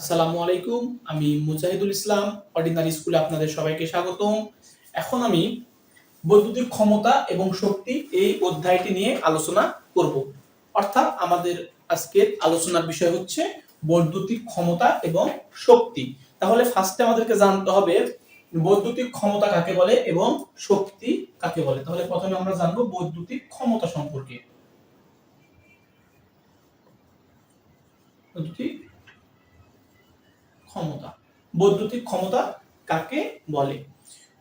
আসসালামু আলাইকুম, আমি মুজাহিদুল ইসলাম অর্ডিনারি স্কুলে আপনাদের সবাইকে স্বাগতম। এখন আমি বৈদ্যুতিক ক্ষমতা এবং শক্তি এই অধ্যায়টি নিয়ে আলোচনা করব। অর্থাৎ আমাদের আজকের আলোচনার বিষয় হচ্ছে বৈদ্যুতিক ক্ষমতা এবং শক্তি। তাহলে ফার্স্টে আমাদেরকে জানতে হবে বৈদ্যুতিক ক্ষমতা কাকে বলে এবং শক্তি কাকে বলে। তাহলে প্রথমে আমরা জানব বৈদ্যুতিক ক্ষমতা সম্পর্কে। বৈদ্যুতিক ক্ষমতা, বৈদ্যুতিক ক্ষমতা কাকে বলে?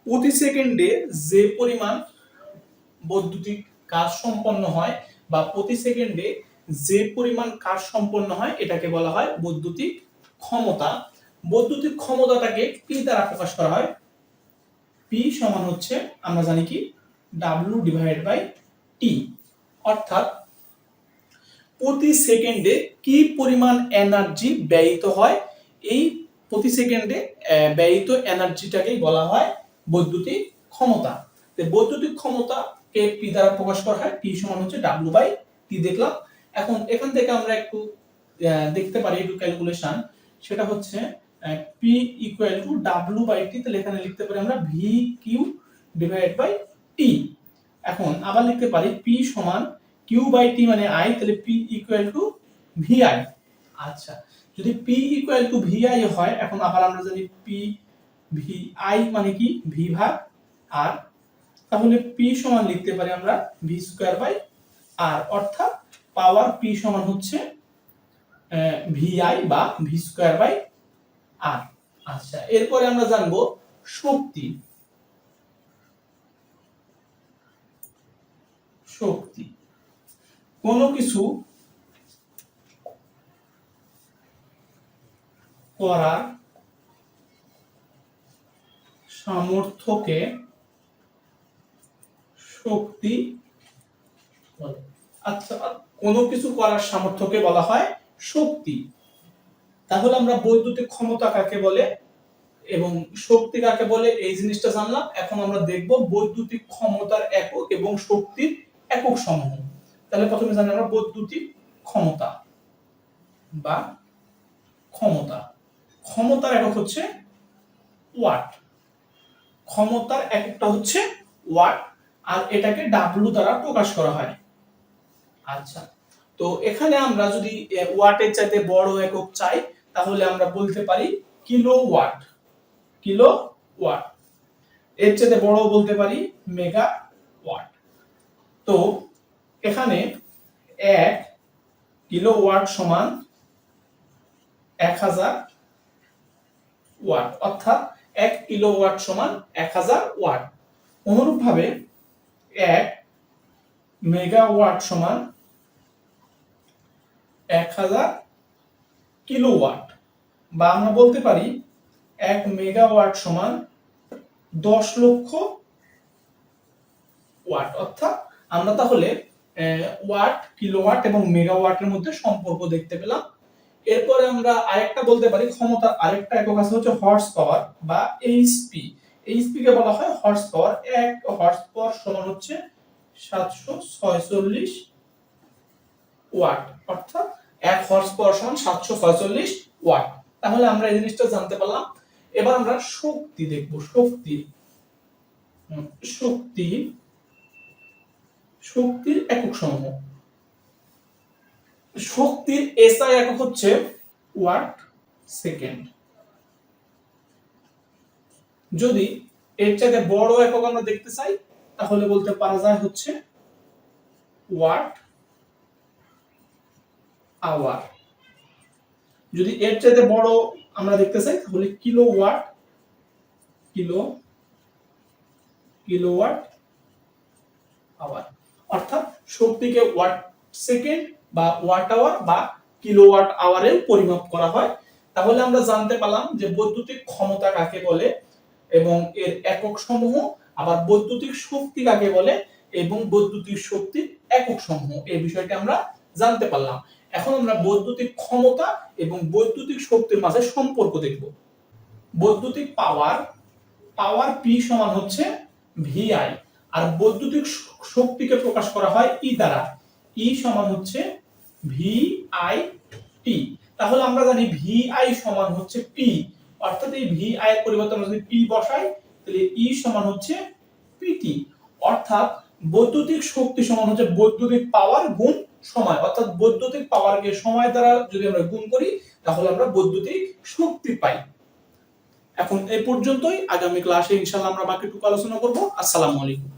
প্রতি সেকেন্ডে যে পরিমাণ বৈদ্যুতিক কাজ সম্পন্ন হয় বা প্রতি সেকেন্ডে যে পরিমাণ কাজ সম্পন্ন হয়, এটাকে বলা হয় বৈদ্যুতিক ক্ষমতা। বৈদ্যুতিক ক্ষমতাটাকে পি দ্বারা প্রকাশ করা হয়। পি সমান হচ্ছে, আমরা জানি কি? ডাব্লিউ ডিভাইড বাই টি অর্থাৎ প্রতি সেকেন্ডে কি পরিমাণ এনার্জি ব্যয়িত হয়? এই প্রতি সেকেন্ডে ব্যয়িত এনার্জিটাকেই বলা হয় বৈদ্যুতিক ক্ষমতা। বৈদ্যুতিক ক্ষমতাকে পি দ্বারা প্রকাশ করা হয়? পি সমান হচ্ছে ডাব্লিউ বাই টি দেখলাম। এখন এখান থেকে আমরা একটু দেখতে পারি একটু ক্যালকুলেশন সেটা হচ্ছে P equal to W by T তাহলে এখানে লিখতে পারি আমরা V Q divide by T এখন আবার লিখতে পারি পি সমান কিউ বাই টি মানে আই তাহলে P equal to V I আচ্ছা যদি P equal to V I হয়, এখন আবার আমরা জানি পি ভি আই মানে কি? ভি ভাগ আর তাহলে পি সমান লিখতে পারি আমরা ভি স্কোয়ার বাই আর অর্থাৎ পাওয়ার পি সমান হচ্ছে ভি আই বা ভি স্কোয়ার বাই আর আচ্ছা এরপরে আমরা জানব শক্তি। শক্তি। কোনো কিছু করার সামর্থ্যকে শক্তি আচ্ছা কোনো কিছু করার সামর্থ্যকে বলা হয় শক্তি। তাহলে আমরা বৈদ্যুতিক ক্ষমতা কাকে বলে? এবং শক্তি কাকে বলে? এই জিনিসটা জানলাম। এখন আমরা দেখব বৈদ্যুতিক ক্ষমতার একক এবং শক্তির একক সমূহ। তাহলে প্রথমে জানি আমরা বৈদ্যুতিক ক্ষমতা বা ক্ষমতা। ক্ষমতার একক হচ্ছে ওয়াট। ক্ষমতার এককটা হচ্ছে ওয়াট, আর এটাকে ডাব্লু দ্বারা প্রকাশ করা হয়। আচ্ছা তো এখানে আমরা যদি ওয়াটের চাইতে বড় একক চাই, তাহলে আমরা বলতে পারি কিলো ওয়াট কিলো ওয়াট এর চাইতে বড় বলতে পারি মেগা ওয়াট তো এখানে এক কিলো ওয়াট সমান এক হাজার ওয়াট, অর্থাৎ এক কিলো ওয়াট সমান এক হাজার ওয়াট। অনুরূপভাবে এক মেগাওয়াট সমান এক হাজার কিলোওয়াট। বা আমরা বলতে পারি এক মেগাওয়াট সমান দশ লক্ষ ওয়াট। অর্থাৎ আমরা তাহলে ওয়াট, কিলোওয়াট এবং মেগাওয়াটের মধ্যে সম্পর্ক দেখতে পেলাম। এরপরে আমরা আরেকটা বলতে পারি ক্ষমতা আরেকটা একক আছে হচ্ছে হর্স পাওয়ার বা এইচপি এইচপি কে বলা হয় হর্স পাওয়ার এক হর্স পাওয়ার সমান হচ্ছে সাতশো ছয়চল্লিশ ওয়াট। অর্থাৎ এক হর্স পাওয়ার সমান সাতশো ছয়চল্লিশ ওয়াট। তাহলে আমরা এই জিনিসটা জানতে পারলাম। এবার আমরা শক্তি দেখব, শক্তি। শক্তি, শক্তির একক সমূহ। শক্তির এসআই একক হচ্ছে ওয়াট সেকেন্ড। যদি এর চাইতে বড় একক আমরা দেখতে চাই, তাহলে বলতে পারা যায় হচ্ছে ওয়াট আওয়ার। যদি এর চাইতে বড় আমরা দেখতে চাই, তাহলে kilo watt, kilo kilo watt hour. অর্থাৎ শক্তিকে ওয়াট সেকেন্ড বা ওয়াট আওয়ার বা কিলোওয়াট আওয়ারে পরিমাপ করা হয়। তাহলে আমরা জানতে পারলাম যে বৈদ্যুতিক ক্ষমতা কাকে বলে এবং এর একক সমূহ, আবার বৈদ্যুতিক শক্তি কাকে বলে এবং বৈদ্যুতিক শক্তির একক সমূহ, এই বিষয়টি আমরা জানতে পারলাম। এখন আমরা বৈদ্যুতিক ক্ষমতা এবং বৈদ্যুতিক শক্তির মাঝে সম্পর্ক দেখব। বৈদ্যুতিক পাওয়ার পাওয়ার পি সমান হচ্ছে ভিআই আর বৈদ্যুতিক শক্তিকে প্রকাশ করা হয় ই দ্বারা। ই সমান হচ্ছে ভি আই টি তাহলে আমরা জানি ভিআই সমান হচ্ছে পি অর্থাৎ এই ভিআই এর পরিবর্তে আমরা যদি পি বসাই, তাহলে ই সমান হচ্ছে পিটি অর্থাৎ বৈদ্যুতিক শক্তি সমান হচ্ছে বৈদ্যুতিক পাওয়ার গুণ সময়। অর্থাৎ বৈদ্যুতিক পাওয়ারকে সময় দ্বারা যদি আমরা গুণ করি, তাহলে আমরা বৈদ্যুতিক শক্তি পাই। এখন এই পর্যন্তই। আগামী ক্লাসে ইনশাআল্লাহ আমরা বাকিটুকু আলোচনা করব। আসসালামু আলাইকুম।